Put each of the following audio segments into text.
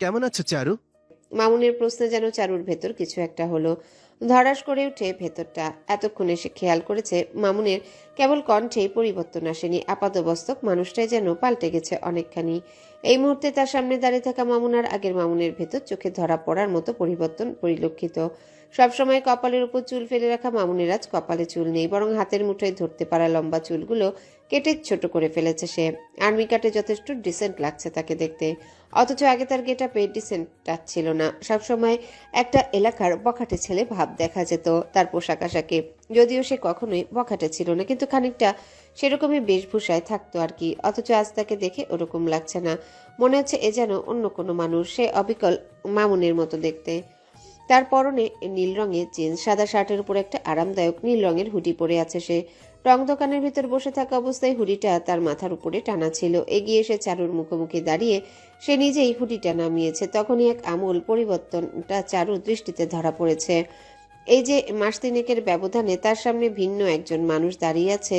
কেমন আছো চারু? মামুনের প্রশ্নে যেন চারুর ভেতর কিছু একটা হলো। ধরাস করে উঠে ভেতরটা। এতক্ষণে সে খেয়াল করেছে মামুনের কেবল কণ্ঠেই পরিবর্তন আসেনি। আপাতবস্তক মানুষটাই যেন পাল্টে গেছে অনেকখানি। এই মুহূর্তে তার সামনে দাঁড়িয়ে থাকা মামুনার আগের মামুনের ভেতর চোখে ধরা পড়ার মতো পরিবর্তন পরিলক্ষিত। সবসময় কপালের উপর চুল ফেলে রাখা মামুনিরাজ কপালে চুল নেই, বরং হাতের মুঠোয় ধরতে পারা লম্বা চুলগুলো কেটে ছোট করে ফেলেছে সে। আর্মি কাটে যথেষ্ট ডিসেন্ট লাগছে তাকে দেখতে। অথচ আগে তার গেটা পে ডিসেন্ট টাচ ছিল না। সবসময় একটা এলাকার বখাটে ছেলে ভাব দেখা যেত তার পোশাক আশাকে। যদিও সে কখনোই বখাটে ছিল না, কিন্তু খানিকটা সেরকমই বেশভূষায় থাকতো আর কি। অথচ আজ তাকে দেখে ওরকম লাগছে না। মনে হচ্ছে এ যেন অন্য কোনো মানুষ, সে অবিকল মামুনের মতো দেখতে। তার পরনে নীল রঙের জিন্স সাদা শার্টের উপর একটা আরামদায়ক নীল রঙের হুডি পরে আছে সে। রং দোকানের ভিতর বসে থাকা অবস্থায় হুডিটা তার মাথার উপরে টানা ছিল। এগিয়ে এসে চারুর মুখোমুখি দাঁড়িয়ে সে নিজেই হুডিটা নামিয়েছে। তখনই এক আমূল পরিবর্তনটা চারুর দৃষ্টিতে ধরা পড়েছে। এই যে মাস তিনেকের ব্যবধানে তার সামনে ভিন্ন একজন মানুষ দাঁড়িয়ে আছে,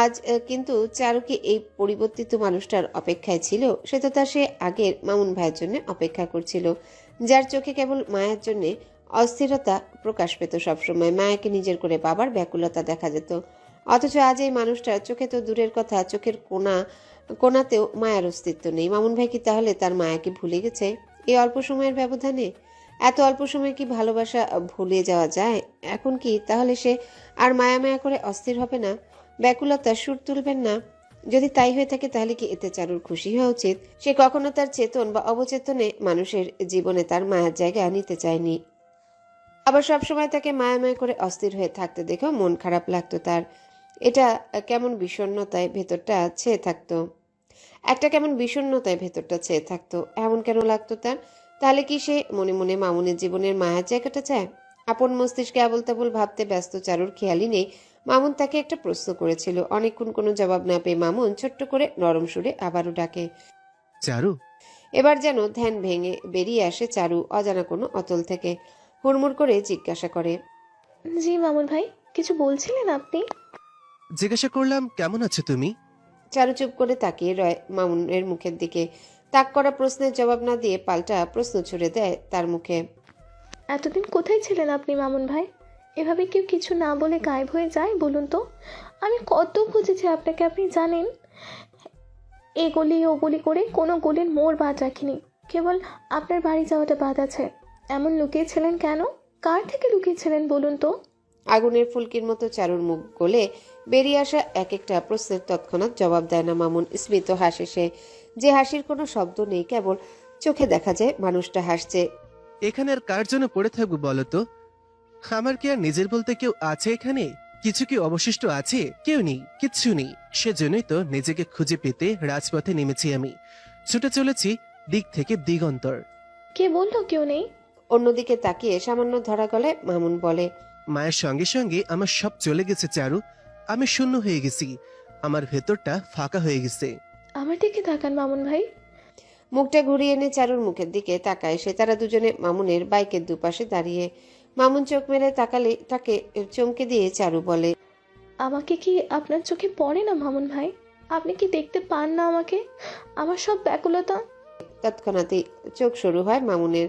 আজ কিন্তু চারু কি এই পরিবর্তিত মানুষটার অপেক্ষায় ছিল? সে তো তার সে আগের মামুন ভাইয়ের জন্য অপেক্ষা করছিল। যার চোখে কেবল মায়ের জন্য অস্থিরতা প্রকাশ পেত সবসময়। মায়াকে নিজের করে বাবার ব্যাকুলতা দেখা যেত। অথচ আজ এই মানুষটার চোখে তো দূরের কথা, চোখের কোনা কোনাতেও মায়ের অস্তিত্ব নেই। মামুন ভাই কি তাহলে তার মায়াকে ভুলে গেছে এই অল্প সময়ের ব্যবধানে? এত অল্প সময়ে কি ভালোবাসা ভুলে যাওয়া যায়? এখন কি তাহলে সে আর মায়া মায়া করে অস্থির হবে না? ব্যাকুলতার সুর তুলবেন না? যদি তাই হয়ে থাকে তাহলে কি এতে চারুর খুশি হওয়া উচিত? সে কখনো তার চেতন বা অবচেতনে মানুষের জীবনে তার মায়ের জায়গা নিতে চায়নি। আবার সবসময় তাকে মায়া মায়া করে অস্থির হয়ে থাকতে দেখেও মন খারাপ লাগতো তার। এটা কেমন বিষণ্ণতায় ভেতরটা ছেয়ে থাকতো? একটা কেমন বিষণ্ণতায় ভেতরটা ছেয়ে থাকতো? এমন কেন লাগতো তার? তাহলে কি সে মনে মনে মামুনের জীবনের মায়ার জায়গাটা চায়? আপন মস্তিষ্কে আবল তাবল ভাবতে ব্যস্ত চারুর খেয়ালই নেই। মামুন তাকে একটা প্রশ্ন করেছিল। অনেকক্ষণ কোনো জবাব না পেয়ে মামুন ছোট্ট করে নরম সুরে আবারও ডাকে। চারু? এবার যেন ধ্যান ভেঙে বেরিয়ে আসে চারু অজানা কোনো অতল থেকে। হুড়মুড় করে জিজ্ঞাসা করে জি মামুন ভাই কিছু বলছিলেন আপনি? জিজ্ঞাসা করলাম কেমন আছো তুমি? চারু চুপ করে তাকিয়ে রয় মামুনের মুখের দিকে। তাক করা প্রশ্নের জবাব না দিয়ে পাল্টা প্রশ্ন ছুড়ে দেয় তার মুখে। এতদিন কোথায় ছিলেন আপনি মামুন ভাই? এভাবে কেউ কিছু না বলে গায়েব হয়ে যায় বলুন তো? আমি কত খুঁজেছি আপনাকে আপনি জানেন? এ গলি ও গলি করে কোনো গলির মোড় বাদ রাখিনি। কেবল আপনার বাড়ি যাওয়াটা বাদ আছে। এমন লুকিয়েছিলেন কেন? কার থেকে লুকিয়েছিলেন বলুন তো? আগুনের ফুলকির মতো চারুর মুখ গলে বেরিয়ে আসা এক একটা প্রশ্নের তৎক্ষণাৎ জবাব দেয় না মামুন। স্মিত হাসে সে। যে হাসির কোনো শব্দ নেই কেবল চোখে দেখা যায় মানুষটা হাসছে। এখানে আর কার জন্য পড়ে থাকব বলো তো? আমার কি আর নিজের বলতে কেউ আছে এখানে? কিছু কি অবশিষ্ট আছে? কেউ নেই কিচ্ছু নেই। সেজন্যই তো নিজেকে খুঁজে পেতে রাজপথে নেমেছি আমি। ছুটে চলেছি দিক থেকে দিগন্তর। কে বলল কেউ নেই? অন্যদিকে তাকিয়ে সামান্য ধরা গলায় মামুন বলে মায়ের সঙ্গে সঙ্গে আমার সব চলে গেছে চারু। আমি শূন্য হয়ে গেছি। আমার ভেতরটা ফাঁকা হয়ে গেছে। আমার দিকে তাকান মামুন ভাই। মুখটা ঘুরিয়ে এনে চারুর মুখের দিকে তাকায়। সে তারা দুজনে মামুনের বাইকের দুপাশে দাঁড়িয়ে মামুন চোখ মেলে তাকালে তাকে চমকে দিয়ে চারু বলে আমাকে কি আপনার চোখে পড়ে না মামুন ভাই? আপনি কি দেখতে পান না আমাকে? আমার সব ব্যাকুলতা। তৎক্ষণাৎই চোখ শুরু হয় মামুনের।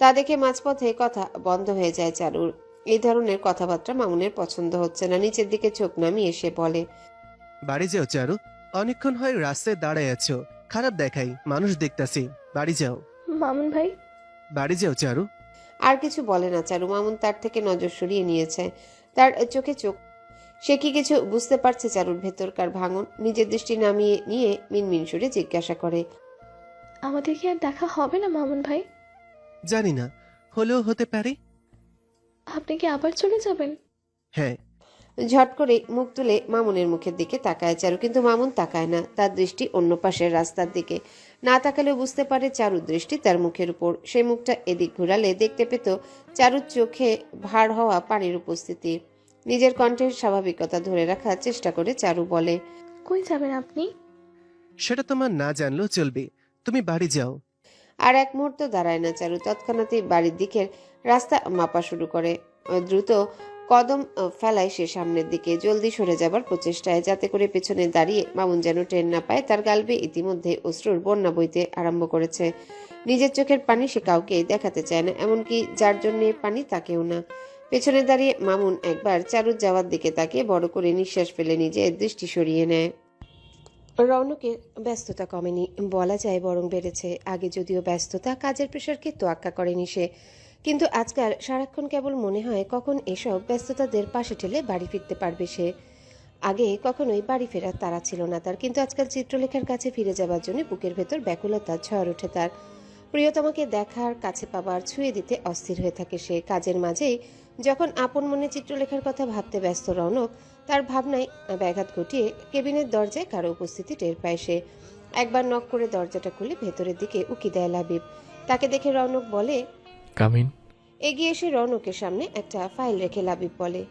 তা দেখে মাঝপথে কথা বন্ধ হয়ে যায় চারুর। এই ধরনের কথাবার্তা মামুনের পছন্দ হচ্ছে না। নিচের দিকে চোখ নামিয়ে এসে বলে বাড়ি যাও চারু। অনেকক্ষণ হয় রাস্তায় দাঁড়ায় আছো। খারাপ দেখাই মানুষ দেখতাছি। বাড়ি যাও। মামুন ভাই। বাড়ি যাও চারু। আর কিছু বলে না চারু। মামুন তার থেকে নজর সরিয়ে নিয়েছে। তার চোখে চোখ। সে কি কিছু বুঝতে পারছে চারুর ভেতরকার ভাঙন? নিজের দৃষ্টি নামিয়ে নিয়ে মিনমিন সুরে জিজ্ঞাসা করে। আমাদের কি আর দেখা হবে না মামুন ভাই? জানি না। হলেও হতে পারে। আপনি কি আবার চলে যাবেন? হ্যাঁ। ঝট করে মুখ তুলে মামুনের মুখের দিকে তাকায় চারু। কিন্তু মামুন তাকায় না। তার দৃষ্টি অন্য পাশের রাস্তার দিকে। না তাকালেও বুঝতে পারে চারুর দৃষ্টি তার মুখের উপর। সেই মুখটা এদিক ঘুরালে দেখতে পেত চারুর চোখে ভার হওয়া পানির উপস্থিতি। নিজের কণ্ঠের স্বাভাবিকতা ধরে রাখার চেষ্টা করে চারু বলে কই যাবেন আপনি? সেটা তোমার না জানলেও চলবে। তুমি বাড়ি যাও। আর এক মুহূর্ত দাঁড়ায় না চারু। তৎক্ষণাৎই বাড়ির দিকের রাস্তা মাপা শুরু করে। দ্রুত কদম ফেলায় সে সামনের দিকে জলদি সরে যাবার প্রচেষ্টায়, যাতে করে পেছনে দাঁড়িয়ে মামুন যেন ট্রেন না পায়, তার গালবে ইতিমধ্যে অশ্রুর বন্যা বইতে আরম্ভ করেছে। নিজের চোখের পানি সে কাউকে দেখাতে চায় না, এমনকি যার জন্যে পানি তাকেও না। পেছনে দাঁড়িয়ে মামুন একবার চারুর যাওয়ার দিকে তাকিয়ে বড় করে নিঃশ্বাস ফেলে নিজের দৃষ্টি সরিয়ে নেয়। রৌনকের ব্যস্ততা কমেনি, বলা যায় বরং বেড়েছে। আগে যদিও ব্যস্ততা, কাজের প্রেশারকে তোয়াক্কা করেনি সে। কিন্তু আজকাল সারাক্ষণ কেবল মনে হয় কখন এসব ব্যস্ততাদের পাশে ঠেলে বাড়ি ফিরতে পারবে সে। আগে কখনোই বাড়ি ফেরার তারা ছিল না তার, কিন্তু আজকাল চিত্রলেখার কাছে ফিরে যাবার জন্য বুকের ভেতর ব্যাকুলতা ঝড় ওঠে তার। প্রিয়তমাকে দেখার, কাছে পাবার ছুঁয়ে দিতে অস্থির হয়ে থাকে সে। কাজের মাঝেই যখন আপন মনে চিত্রলেখার কথা ভাবতে ব্যস্ত রৌনক, তার ভাবনায় ব্যাঘাত ঘটিয়ে কেবিনের দরজায় কারও উপস্থিতি টের পায় সে। একবার নক করে দরজাটা খুলে ভেতরের দিকে উকি দেয় লাবিব। তাকে দেখে রৌনক বলে কামিন এগিয়ে এসে রৌনকের সামনে একটা ফাইল রেখে লাবিব বলে।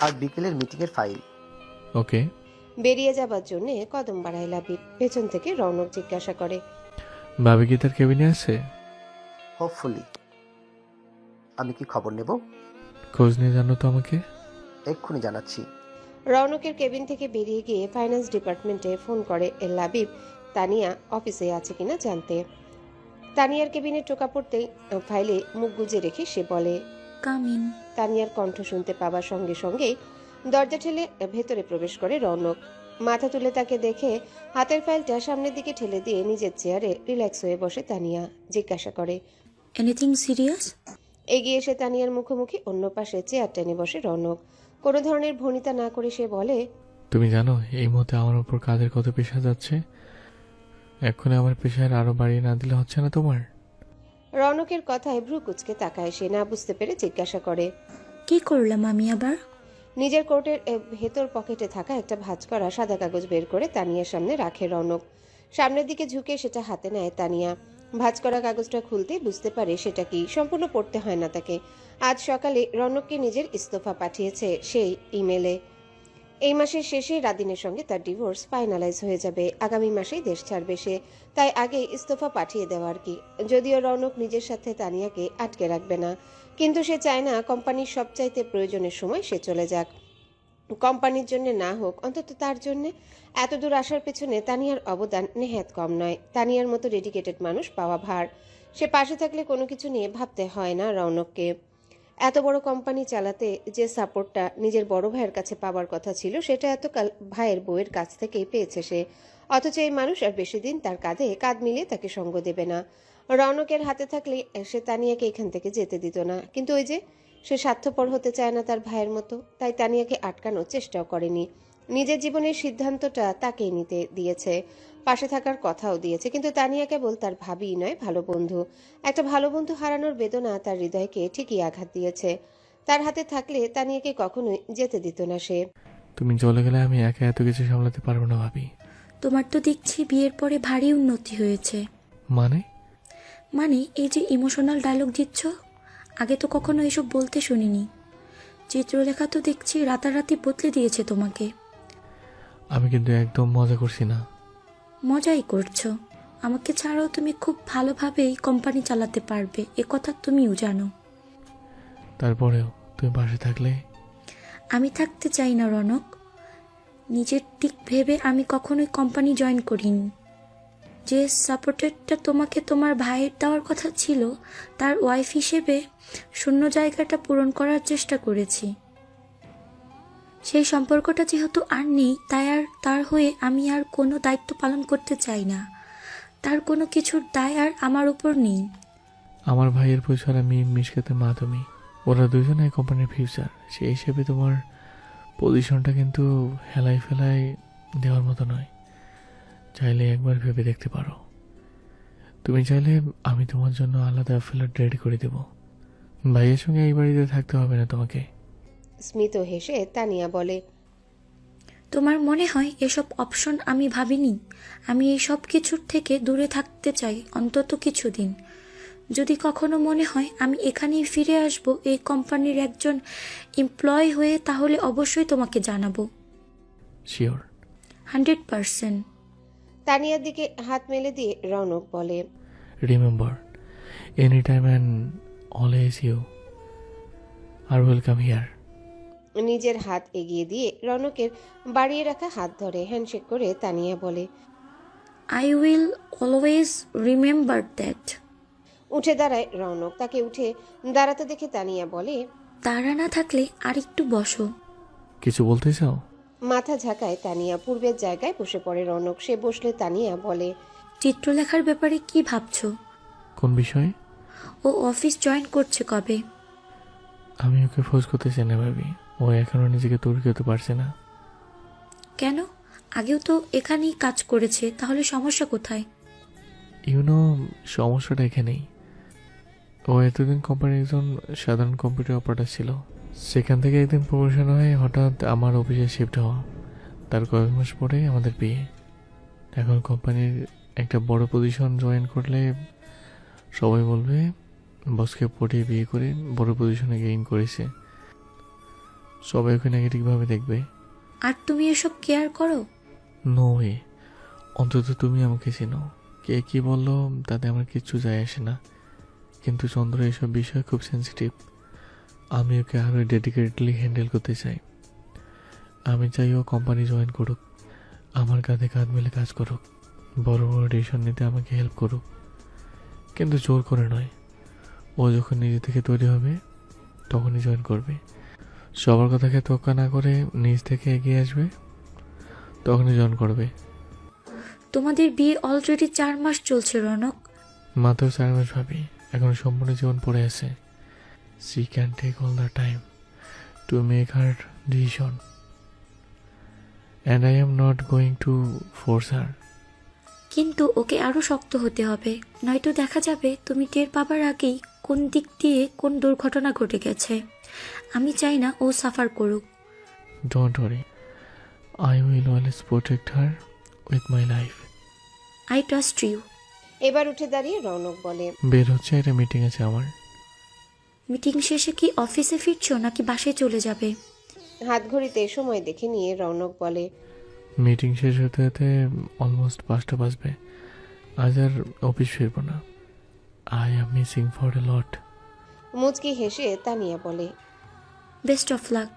আর বিকেলের মিটিংয়ের ফাইল। ওকে বেরিয়ে যাবার জন্য কদম বাড়ায় লাবিব। পেছন থেকে রৌনক জিজ্ঞাসা করে ভাবি কি তার কেবিনে আছে? হোপফুলি আমি কি খবর নেব? খোঁজ নিয়ে জানো তো আমাকে। এক্ষুনি জানাচ্ছি। রৌনকের কেবিন থেকে বেরিয়ে গিয়ে ফাইন্যান্স ডিপার্টমেন্টে ফোন করে এল লাবিব তানিয়া অফিসে আছে কিনা জানতে। তানিয়ার কেবিনে টোকা পড়তেই ফাইলে মুখ গুজে রেখে সে বলে কামিন। তানিয়ার কণ্ঠ শুনতে পাবার সঙ্গে সঙ্গেই দরজা ঠেলে ভেতরে প্রবেশ করে রৌনক। মাথা তুলে তাকে দেখে হাতের ফাইলটা সামনের দিকে ঠেলে দিয়ে নিজের চেয়ারে রিল্যাক্স হয়ে বসে তানিয়া জিজ্ঞাসা করে এনিথিং সিরিয়াস এগিয়ে এসে তানিয়ার মুখোমুখি অন্য পাশে চেয়ার টেনে বসে রৌনক। কোনো ধরনের ভনিতা না করে সে বলে তুমি জানো এই মুহূর্তে আমার উপর কাজের কত পেশা যাচ্ছে? এক্ষুনি আমার পেশার আরও বাড়িয়ে না দিলে হচ্ছে না তোমার? রৌনকের কথায় ভ্রু কুচকে তাকায় সে না বুঝতে পেরে জিজ্ঞাসা করে কি করলাম আমি আবার? নিজের কোটের ভেতর পকেটে থাকা একটা ভাঁজ করা সাদা কাগজ বের করে তানিয়ার সামনে রাখে রনক। সামনের দিকে ঝুঁকে সেটা হাতে নেয় তানিয়া। ভাঁজ করা কাগজটা খুলতেই বুঝতে পারে সেটা কি সম্পূর্ণ পড়তে হয় না তাকে। আজ সকালে রৌনককে নিজের ইস্তফা পাঠিয়েছে সেই ইমেলে। এই মাসের শেষে রাদিনের সঙ্গে তার ডিভোর্স ফাইনালাইজ হয়ে যাবে। আগামী মাসেই দেশ ছাড়বে সে। তাই আগে ইস্তফা পাঠিয়ে দেওয়ার কি? যদিও রৌনক নিজের সাথে তানিয়াকে আটকে রাখবে না। কিন্তু সে চায় না কোম্পানির সবচাইতে প্রয়োজনের সময় সে চলে যাক। কোম্পানির জন্য না হোক, অন্তত তার জন্য। এত দূর আসার পেছনে তানিয়ার অবদান নেহাত কম নয়। তানিয়ার মতো ডেডিকেটেড মানুষ পাওয়া ভার। সে পাশে থাকলে কোনো কিছু নিয়ে ভাবতে হয় না রৌনককে। এত বড় কোম্পানি চালাতে যে সাপোর্টটা নিজের বড় ভাইয়ের কাছে পাওয়ার কথা ছিল, সেটা এতকাল ভাইয়ের বউয়ের কাছ থেকেই পেয়েছে সে। অথচ এই মানুষ আর বেশি দিন তার কাঁধে কাঁধ মিলিয়ে তাকে সঙ্গ দেবে না। রৌনকের হাতে থাকলে সে তানিয়াকে এখান থেকে যেতে দিত না। কিন্তু ওই যে সে স্বার্থপর হতে চায় না তার ভাইয়ের মতো, তাই তানিয়াকে আটকানোর চেষ্টাও করেনি। নিজের জীবনের সিদ্ধান্তটা তাকেই নিতে দিয়েছে। পাশে থাকার কথাও দিয়েছে। কিন্তু তানিয়া কেবল তার ভাবিই নয় ভালো বন্ধু। একটা ভালো বন্ধু হারানোর বেদনা তার হৃদয়কে ঠিকই আঘাত দিয়েছে। তার হাতে থাকলে তানিয়াকে কখনোই যেতে দিত না সে। তুমি চলে গেলে আমি একা এত কিছু সামলাতে পারব না ভাবি। তোমার তো দেখছি বিয়ের পরে ভারী উন্নতি হয়েছে। মানে? মানে এই যে ইমোশনাল ডায়লগ দিচ্ছ আগে তো কখনো এসব বলতে শুনিনি। চিত্রলেখা তো দেখছি রাতারাতি বদলে দিয়েছে তোমাকে। আমি কিন্তু একদম মজা করছি না। মজাই করছ। আমাকে ছাড়াও তুমি খুব ভালোভাবেই কোম্পানি চালাতে পারবে। এ কথা তুমিও জানো। তারপরেও তুমি পাশে থাকলে? আমি থাকতে চাই না রনক। নিজের দিক ভেবে আমি কখনোই কোম্পানি জয়েন করিনি। যে সাপোর্টেডটা তোমাকে তোমার ভাইয়ের দেওয়ার কথা ছিল তার ওয়াইফ হিসেবে শূন্য জায়গাটা পূরণ করার চেষ্টা করেছি। সেই সম্পর্কটা যেহেতু আর নেই, তাই আর তার হয়ে আমি আর কোনো দায়িত্ব পালন করতে চাই না। তার কোনো কিছুর দায় আর আমার উপর নেই। আমার ভাইয়ের পরিচয় আমি মিশকাতে মা তুমি ওরা দুজনে কোম্পানির ফিউচার সেই হিসেবে তোমার পজিশনটা কিন্তু হেলাই ফেলাই দেওয়ার মতো নয়। চাইলে একবার ভেবে দেখতে পারো। তুমি চাইলে আমি তোমার জন্য আলাদা ফ্ল্যাট রেডি করে দেব। ভাইয়ের সঙ্গে এই বাড়িতে থাকতে হবে না তোমাকে। স্মিত হেসে তানিয়া বলে তোমার মনে হয় এসব অপশন আমি ভাবিনি? আমি এই সব কিছুর থেকে দূরে থাকতে চাই অন্তত কিছুদিন। যদি কখনো মনে হয় আমি এখানেই ফিরে আসব এই কোম্পানির একজন এমপ্লয় হয়ে তাহলে অবশ্যই তোমাকে জানাব। Sure hundred percent. তানিয়ার দিকে হাত মেলে দিয়ে রৌনক বলে remember any time and always you are welcome here নিজের হাত এগিয়ে দিয়ে রৌনকের বাড়িয়ে রাখা হাত ধরে হ্যান্ডশেক করে তানিয়া বলে I will always remember that উঠে দাঁড়ায় রৌনক। তাকে উঠে দাঁড়াতে দেখে তানিয়া বলে তারা না থাকলে আর একটু বসো। কিছু বলতে চাও? মাথা ঝাঁকায় তানিয়া পূর্বের জায়গায় বসে পড়ে রনক। সে বসলে তানিয়া বলে চিত্রলেখার ব্যাপারে কি ভাবছ? কোন বিষয়ে? ও অফিস জয়েন করছে কবে? আমি ওকে ফোর্স করতে চাই না ভাবি। ও এখনও নিজেকে তৈরি করতে পারছে না। কেন? আগেও তো এখানেই কাজ করেছে তাহলে সমস্যা কোথায়? ইউনো সমস্যাটা এখানেই। ও এতদিন কোম্পানির একজন সাধারণ কম্পিউটার অপারেটর ছিল। সেখান থেকে একদিন প্রমোশন হয়ে হঠাৎ আমার অফিসে শিফট হওয়া। তার কয়েক মাস পরে আমাদের বিয়ে। এখন কোম্পানির একটা বড় পজিশন জয়েন করলে সবাই বলবে বসকে পটিয়ে বিয়ে করে বড় পজিশনে গেইন করেছে। সবাই ওকে নেগেটিভভাবে দেখবে। আর তুমি এসব কেয়ার করো? নো ওয়ে অন্তত তুমি আমাকে চেনো। কে কি বলল তাতে আমার কিচ্ছু যায় আসে না। কিন্তু চন্দ্র এসব বিষয় খুব সেন্সিটিভ আমি ওকে আরও ডেডিকেটলি হ্যান্ডেল করতে চাই। আমি চাই ও কোম্পানি জয়েন করুক। আমার কাঁধে কাঁধ মিলে কাজ করুক। বড় বড় ডিসিশন নিতে আমাকে হেল্প করুক। কিন্তু জোর করে নয়। ও যখন নিজে থেকে তৈরি হবে তখনই জয়েন করবে। সবার কথাকে তোকা না করে নিজ থেকে এগিয়ে আসবে তখনই জন করবে। তোমাদের বিয়ে অলরেডি চার মাস চলছে রনক। মাত্র চার মাস ভাবি এখন সম্পূর্ণ জীবন পড়ে আছে। She can take all the time to make her decision and I am not going to force her কিন্তু ওকে আরও শক্ত হতে হবে নয়তো দেখা যাবে তুমি টের পাবার আগেই কোন দিক দিয়ে কোন দুর্ঘটনা ঘটে গেছে। আমি চাই না ও সাফার করুক। Don't worry I will always protect her with my life I trust you এবার উঠে দাঁড়িয়ে রৌনক বলে বের হচ্ছে একটা মিটিং আছে আমার। মিটিং শেষে কি অফিসে ফিরছো নাকি বাসায় চলে যাবে? হাত ঘড়িতে সময় দেখে নিয়ে রৌনক বলে মিটিং শেষ হতে হতে অলমোস্ট পাঁচটা বাজবে। আজ আর অফিস ফিরবো না। I am missing for a lot মুচকি হেসে তানিয়া বলে বেস্ট অফ লাক।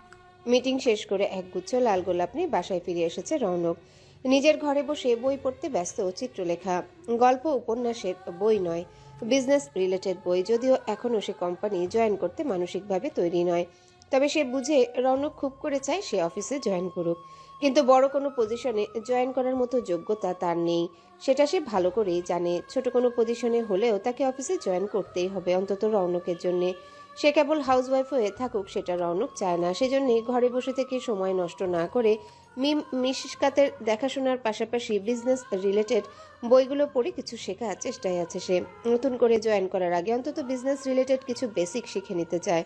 মিটিং শেষ করে একগুচ্ছ লাল গোলাপ নিয়ে বাসায় ফিরে এসেছে রৌনক। নিজের ঘরে বসে বই পড়তে ব্যস্ত চিত্রলেখা। গল্প উপন্যাসের বই নয় বিজনেস রিলেটেড বই যদিও এখনও সে কোম্পানি জয়েন করতে মানসিকভাবে তৈরি নয়। তবে সে বুঝে রৌনক খুব করে চায় সে অফিসে জয়েন করুক। কিন্তু বড় কোনো পজিশনে জয়েন করার মতো যোগ্যতা তার নেই। সেটা সে ভালো করেই জানে। ছোট কোনো পজিশনে হলেও তাকে অফিসে জয়েন করতেই হবে, অন্তত রৌনকের জন্যে। সে কেবল হাউসওয়াইফ হয়ে থাকুক, সেটা রৌনক চায় না। সেজন্যই ঘরে বসে থেকে সময় নষ্ট না করে মিম, মিশকাতের দেখাশোনার পাশাপাশি বিজনেস রিলেটেড বইগুলো পড়ে কিছু শেখার চেষ্টায় আছে সে। নতুন করে জয়েন করার আগে অন্তত বিজনেস রিলেটেড কিছু বেসিক শিখে নিতে চায়।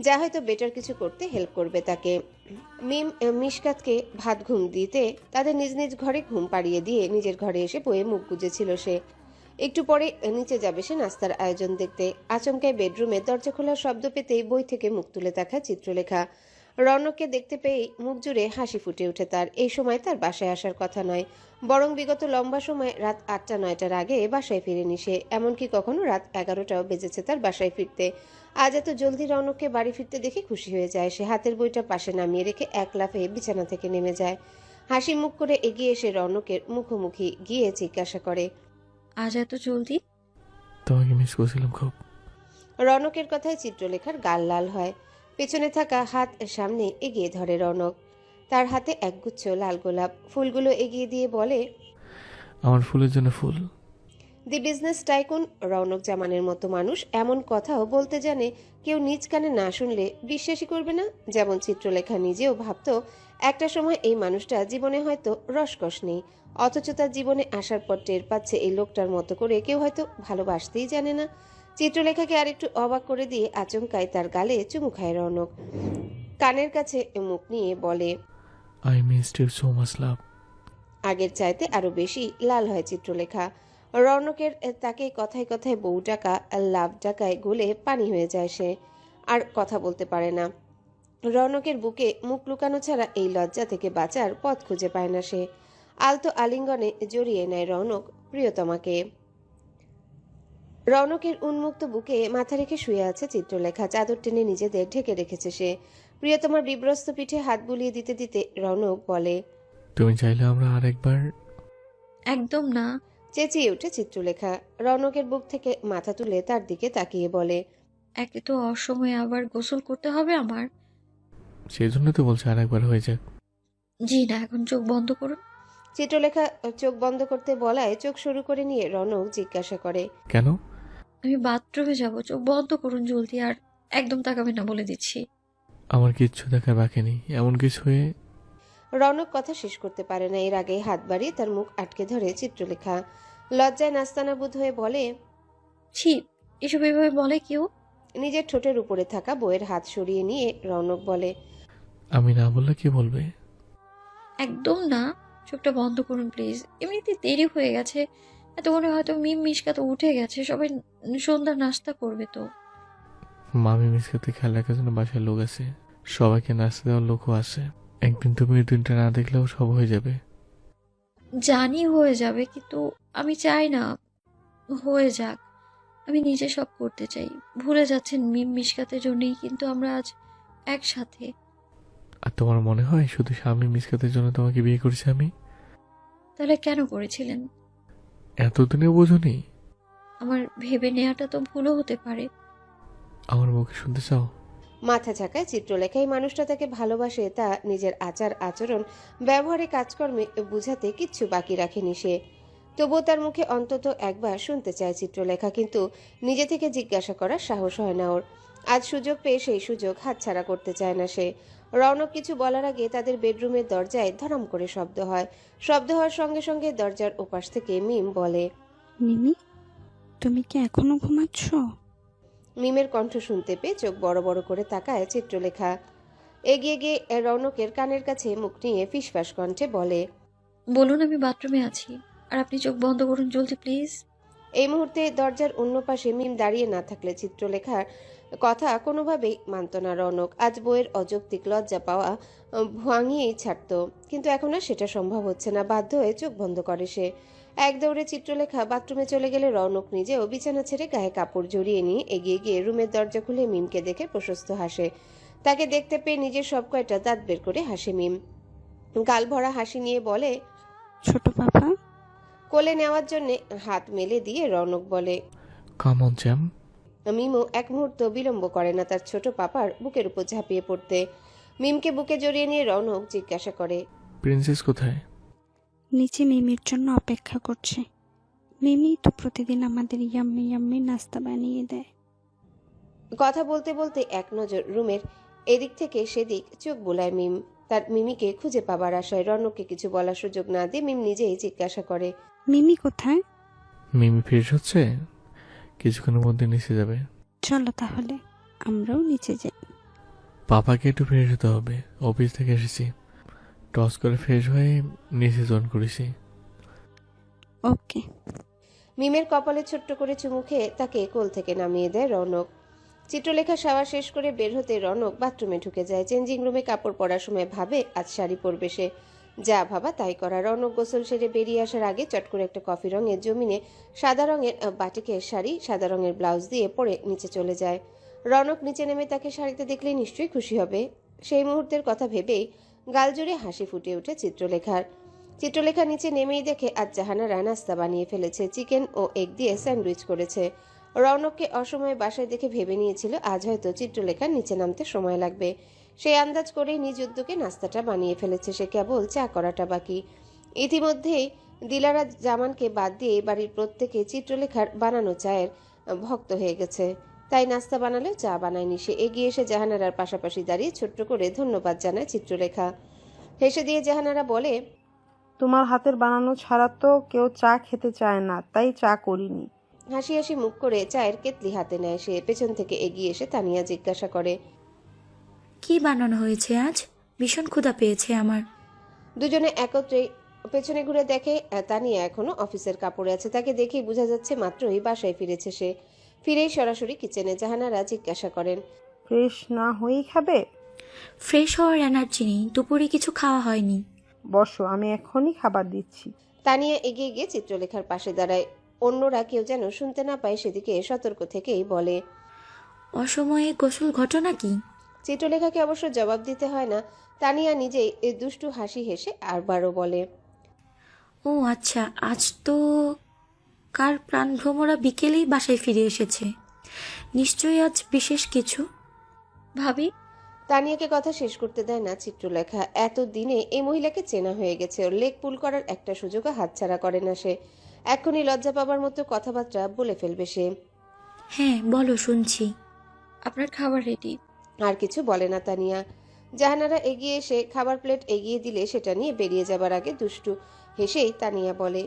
যা হয়তো বেটার কিছু করতে হেল্প করবে তাকে। মিম মিশকাতকে ভাত ঘুম দিতে তাদের নিজ নিজ ঘরে ঘুম পাড়িয়ে দিয়ে নিজের ঘরে এসে বয়ে মুখ গুজেছিল সে। একটু পরে নিচে যাবে সে নাস্তার আয়োজন দেখতে। আচমকায় বেডরুমে দরজা খোলার শব্দ পেতেই বই থেকে মুখ তুলে দেখা চিত্রলেখা। রৌনককে দেখতে পেয়েই মুখ জুড়ে হাসি ফুটে ওঠে তার। এই সময় তার বাসায় আসার কথা নয় বরং বিগত লম্বা সময় রাত আটটা নয়টার আগে বাসায় ফিরেনি সে। এমনকি কখনো রাত এগারোটাও বেজেছে তার বাসায় ফিরতে। আজ এত জলদি রৌনককে বাড়ি ফিরতে দেখে খুশি হয়ে যায় সে। হাতের বইটা পাশে নামিয়ে রেখে এক লাফে বিছানা থেকে নেমে যায়। হাসি মুখ করে এগিয়ে এসে রৌনকের মুখোমুখি গিয়ে জিজ্ঞাসা করে আজ এত জলদি? তোমাকে মিস করছিলাম খুব। রনকের কথায় চিত্রলেখার গাল লাল হয়। পেছনে থাকা হাত সামনে এগিয়ে ধরে রনক। তার হাতে একগুচ্ছ লাল গোলাপ। ফুলগুলো এগিয়ে দিয়ে বলে আমার ফুলের জন্য ফুল। দি বিজনেস টাইকুন রৌনক জামানের মতো মানুষ। এমন কথাও বলতে জানে। কেউ নিজ কানে না শুনলে বিশ্বাসই করবে না। যেমন চিত্রলেখা নিজেও ভাবতো একটা সময় এই মানুষটা জীবনে হয়তো রসকস নেই। অথচ তার জীবনে আসার পর টের পাচ্ছে এই লোকটার মতো করে। কেউ হয়তো ভালোবাসতেই জানে না। চিত্রলেখাকে আরেকটু অবাক করে দিয়ে আচমকায় তার গালে চুমু খায় রৌনক। কানের কাছে মুখ নিয়ে বলে I miss you so much love আগের চাইতে আরও বেশি লাল হয় চিত্রলেখা। রৌনকের তাকে কথায় কথায় বউ টাকা লাভ টাকায় গলে পানি হয়ে যায় সে আর কথা বলতে পারে না। রৌনকের বুকে মুখ লুকানো ছাড়া এই লজ্জা থেকে বাঁচার পথ খুঁজে পায় না সে। আলতো আলিঙ্গনে জড়িয়ে নেয় রৌনক প্রিয়তমাকে। রৌনকের উন্মুক্ত বুকে মাথা রেখে শুয়ে আছে চিত্রলেখা। চাদর টেনে নিজেদের ঢেকে রেখেছে সে। প্রিয়তমার বিব্রস্ত পিঠে হাত বুলিয়ে দিতে দিতে রৌনক বলে তুমি চাইলে আমরা আরেকবার? একদম না। চেঁচিয়ে উঠে চিত্রলেখা। রৌনকের বুক থেকে মাথা তুলে তার দিকে তাকিয়ে বলে একে তো অসময়ে আবার গোসল করতে হবে আমার। সেই জন্য তো বলছি আরেকবার হয়ে যাক। জি না এখন চোখ বন্ধ করুন। চিত্রলেখা চোখ বন্ধ করতে বলায় চোখ শুরু করে নিয়ে রৌনক জিজ্ঞাসা করে কেন? আমি বাথরুমে যাব চোখ বন্ধ করুন জলদি আর একদম তাকাবে না বলে দিচ্ছি। আমার কিচ্ছু দেখার বাকি নেই এমন কিছু হয়ে রৌনক কথা শেষ করতে পারে না এর আগে হাত বাড়িয়ে তার মুখ আটকে ধরে চিত্রলেখা। লজ্জায় নাস্তানাবুদ হয়ে বলে ছি এসব এভাবে বলে কেউ? নিজের ঠোঁটের উপরে থাকা বইয়ের হাত সরিয়ে নিয়ে রৌনক বলে আমি না বললে কি বলবে? একদম না চোখটা বন্ধ করুন প্লিজ। এমনিতে দেরি হয়ে গেছে এতক্ষণে হয়তো মিম মিশকা তো উঠে গেছে সবাই সন্ধ্যা নাস্তা করবে তো। মামি মিসকাতে খেয়াল রাখার জন্য বাসায় লোক আছে। সবাইকে নাস্তা দেওয়ার লোকও আছে। একদিন তুমি দিনটা না দেখলেও সব হয়ে যাবে। জানি হয়ে যাবে কিন্তু আমি চাই না। হয়ে যাক। আমি নিজে সব করতে চাই। ভুলে যাচ্ছেন মিম মিশকাতের জন্যই কিন্তু আমরা আজ একসাথে। আর তোমার মনে হয় শুধু স্বামী মিসকাতের জন্য তোমাকে বিয়ে করেছি আমি? তাহলে কেন করেছিলেন? এতদিনে বোঝনি? আমার ভেবে নেওয়াটা তো ভুলও হতে পারে। আমার মুখে শুনতে চাও? মাথা ঝাঁকায় চিত্রলেখা এই মানুষটা তাকে ভালোবাসে তা নিজের আচার আচরণ ব্যবহারে কাজকর্মে বুঝাতে কিচ্ছু বাকি রাখেনি সে। তবুও তার মুখে অন্তত একবার শুনতে চায় চিত্রলেখা কিন্তু নিজে থেকে জিজ্ঞাসা করার সাহস হয় না ওর। আজ সুযোগ পেয়ে সেই সুযোগ হাতছাড়া করতে চায় না সে। রৌনক কিছু বলার আগে তাদের বেডরুমের দরজায় ধরাম করে শব্দ হয়। শব্দ হওয়ার সঙ্গে সঙ্গে দরজার ওপাশ থেকে মিম বলে মিমি তুমি কি এখনও ঘুমাচ্ছ? মিমের কণ্ঠ শুনতে পেয়ে চোখ বড় বড় করে তাকায় চিত্রলেখা। এগিয়ে গিয়ে রৌনকের কানের কাছে মুখ নিয়ে ফিসফাস কণ্ঠে বলে বলুন আমি বাথরুমে আছি। আর আপনি চোখ বন্ধ করুন জলদি প্লিজ। এই মুহূর্তে দরজার অন্য পাশে মিম দাঁড়িয়ে না থাকলে চিত্রলেখার কথা কোনোভাবেই মানত না রনক। আজ বইয়ের অযৌক্তিক লজ্জা পাওয়া ভাঙিয়েই ছাড়ত। কিন্তু এখন আর সেটা সম্ভব হচ্ছে না। বাধ্য হয়ে চোখ বন্ধ করে সে। এক দৌড়ে চিত্রলেখা বাথরুমে চলে গেলে রৌনক নিজেও বিছানা ছেড়ে গায়ে কাপড় জড়িয়ে নিয়ে এগিয়ে গিয়ে রুমের দরজা খুলে মিমকে দেখে প্রশস্ত হাসে। তাকে দেখতে পেয়ে নিজের সব কয়টা দাঁত বের করে হাসে মিম। গাল ভরা হাসি নিয়ে বলে ছোট বাবা। কোলে নেওয়ার জন্য হাত মেলে দিয়ে রৌনক বলে কাম অন জ্যাম মিমও এক মুহূর্ত বিলম্ব করে না তার ছোট পাপার বুকের উপর ঝাঁপিয়ে পড়তে। মিমকে বুকে জড়িয়ে নিয়ে রৌনক জিজ্ঞাসা করে প্রিন্সেস কোথায়? নিচে মিমির জন্য অপেক্ষা করছে। মিমি তো প্রতিদিন আমাদের ইয়াম্মি ইয়াম্মি নাস্তা বানিয়ে দেয়। কথা বলতে বলতে এক নজর রুমের এদিক থেকে সেদিক চোখ বোলায় মিম। তার মিমিকে খুঁজে পাবার আশায় রৌনককে কিছু বলার সুযোগ না দিয়ে মিম নিজেই জিজ্ঞাসা করে মিমি কোথায়? মিমি ফ্রেশ হচ্ছে? কিছুক্ষণের মধ্যে নিচে যাবে। চলো তাহলে আমরাও নিচে যাই। পাপাকে একটু ফ্রেশ হতে হবে। অফিস থেকে এসেছি। টস করে ফ্রেশ হয়ে নিচে জয়েন করেছি। ওকে। মিমের কপালে ছোট্ট করে চুমু খেয়ে তাকে কোল থেকে নামিয়ে দেয় রনক। চিত্রলেখা সাওয়া শেষ করে বের হতে রনক বাথরুমে ঢুকে যায়। চেঞ্জিং রুমে কাপড় পরার সময় ভাবে আজ শাড়ি পরবে সে। যা ভাবা তাই করা। রৌনক গোসল সেরে বেরিয়ে আসার আগে চট করে একটা কফি রঙের জমিনে সাদা রঙের বাটিকের শাড়ি, সাদা রঙের ব্লাউজ দিয়ে পরে নিচে চলে যায়। রৌনক নিচে নেমে তাকে শাড়িতে দেখলে নিশ্চয়ই খুশি হবে। সেই মুহূর্তের কথা ভেবেই গাল হাসি ফুটে ওঠে চিত্রলেখার। চিত্রলেখা নিচে নেমেই দেখে আজ জাহানারা নাস্তা বানিয়ে ফেলেছে, চিকেন ও এগ দিয়ে স্যান্ডউইচ করেছে। রৌনককে অসময়ে বাসায় দেখে ভেবে নিয়েছিল, আজ হয়তো চিত্রলেখার নিচে নামতে সময় লাগবে। সেই আন্দাজ করেই নিজ উদ্যোগে নাস্তাটা বানিয়ে ফেলেছে। সে কেবল চা করাটা বাকি। ইতিমধ্যেই দিলারা জামানকে বাদ দিয়ে বাড়ির প্রত্যেকে চিত্রলেখার বানানো চায়ের ভক্ত হয়ে গেছে। তাই নাস্তা বানালেও চা বানায়নি সে। এগিয়ে এসে জাহানারার পাশাপাশি দাঁড়িয়ে ছোট্ট করে ধন্যবাদ জানায় চিত্রলেখা। হেসে দিয়ে জাহানারা বলে তোমার হাতের বানানো ছাড়া তো কেউ চা খেতে চায় না তাই চা করিনি। হাসি হাসি মুখ করে চায়ের কেতলি হাতে নেয় সে। পেছন থেকে এগিয়ে এসে তানিয়া জিজ্ঞাসা করে কি বানানো হয়েছে আজ? ভীষণ ক্ষুধা পেয়েছে আমার। দুজনে একত্রে পেছনে ঘুরে দেখে তানিয়া এখনও অফিসের কাপড়ে আছে। তাকে দেখেই বোঝা যাচ্ছে মাত্রই বাসায় ফিরেছে সে। ফিরেই সরাসরি কিচেনে জাহানারা জিজ্ঞাসা করেন ফ্রেশ না হয়েই খাবে? ফ্রেশ হওয়ার এনার্জি নেই। দুপুরে কিছু খাওয়া হয়নি। বসো আমি এখনই খাবার দিচ্ছি। তানিয়া এগিয়ে গিয়ে চিত্রলেখার পাশে দাঁড়ায়। অন্যরা কেউ যেন শুনতে না পায় সেদিকে সতর্ক থেকেই বলে অসময়ে গোসল ঘটনা কি চিত্রলেখাকে অবশ্য জবাব দিতে হয় না। তানিয়া নিজেই এ দুষ্টু হাসি হেসে আরবারও বলে ও আচ্ছা আজ তো কার প্রাণভ্রমরা বিকেলেই বাসায় ফিরে এসেছে। নিশ্চয়ই আজ বিশেষ কিছু? ভাবি। তানিয়াকে কথা শেষ করতে দেয় না চিত্রলেখা। এত দিনে এই মহিলাকে চেনা হয়ে গেছে। ওর লেগ পুল করার একটা সুযোগও হাতছাড়া করে না সে। এখনই লজ্জা পাবার মতো কথাবার্তা বলে ফেলবে সে। হ্যাঁ বলো শুনছি। আপনার খাবার রেডি আর কিছু বলে না তানিয়া। জাহানারা এগিয়ে এসে খাবার প্লেট এগিয়ে দিলে সেটা নিয়ে বেরিয়ে যাবার আগে দুষ্টু হেসেই তানিয়া বলে